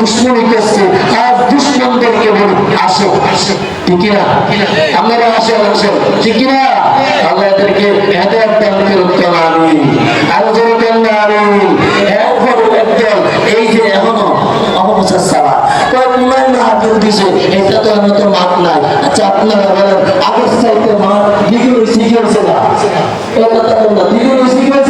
এজন্য দুশ্মনী করছে, আর দুশ্মনদেরকে বলি, আসো আসো। ঠিক না আপনারা আসেন আসেন। ঠিক না আল্লাহ এদেরকে হেদায়ত দান আমি আরও দেন না আচ্ছা আপনারা বলেন, আগের না? এটা তো